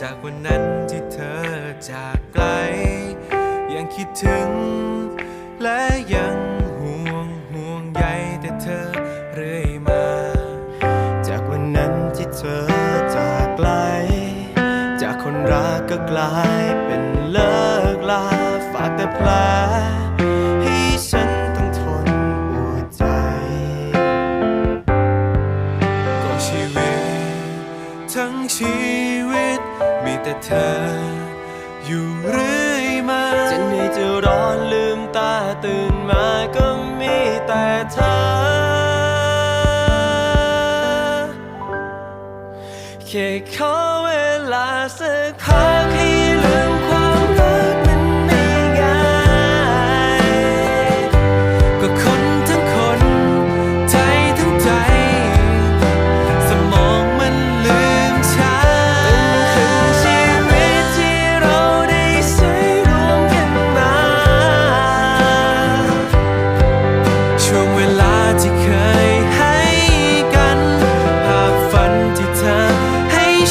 จากวันนั้นที่เธอจากไกล ยังคิดถึง และยังห่วงห่วงใยแต่เธอเรื่อยมา จากวันนั้นที่เธอจากไกล จากคนรักก็กลายเป็นเลิกลาฝากแต่แผล อยู่เรื่อยมาจะเหนื่อยจะร้อนลืมตาตื่นมาก็มีแต่เธอ แค่ขอเวลาสักพัก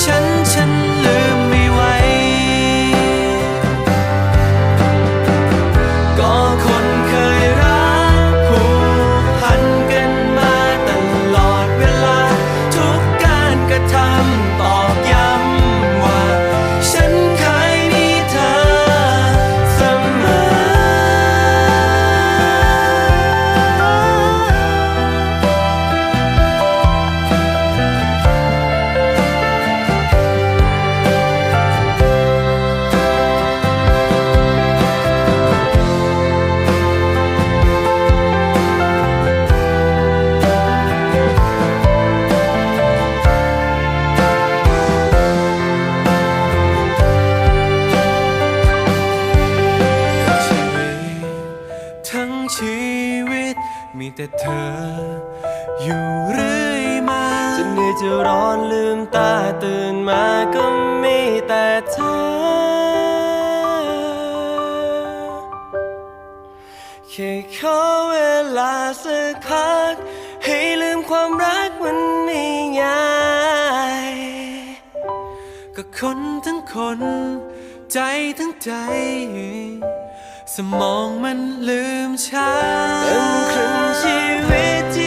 ฉัน อยู่เรื่อยมาจะเหนื่อยจะร้อนลืมตาตื่นมาก็มีแต่เธอ แค่ขอเวลาสักพัก ให้ลืมความรักมันไม่ง่ายก็คนทั้งคน ใจทั้งใจ สมองมันลืมฉันเป็นครึ่งชีวิตที่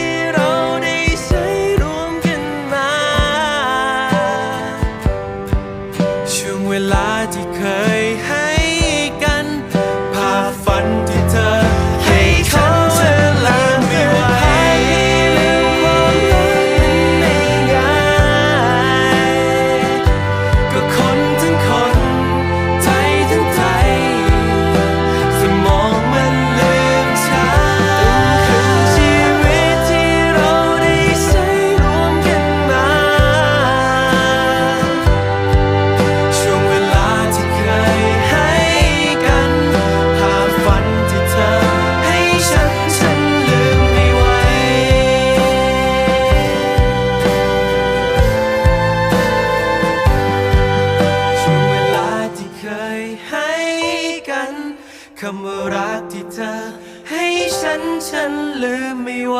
คำว่ารักที่เธอ ให้ฉันฉันลืมไม่ไหว